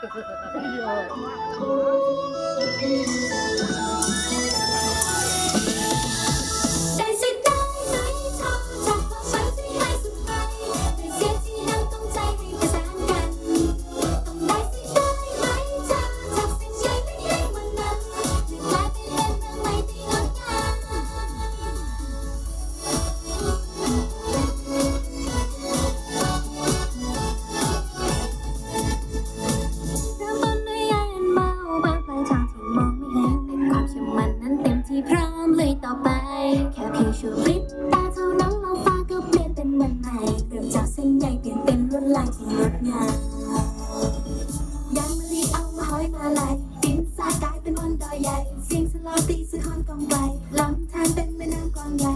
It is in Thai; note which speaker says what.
Speaker 1: ได้ ชีวิตตาเท่านั้นเราฟ้าก็เปลี่ยนเป็นวันใหม่เริ่มจากเส้นใหญ่เปลี่ยนเป็นลวดลายที่งดงามยางมะลิเอามาห้อยมาลายดินทรายกลายเป็นวันดอยใหญ่เสียงสลอตีสะท้อนกองไกลลำธารเป็นแม่น้ำกองใหญ่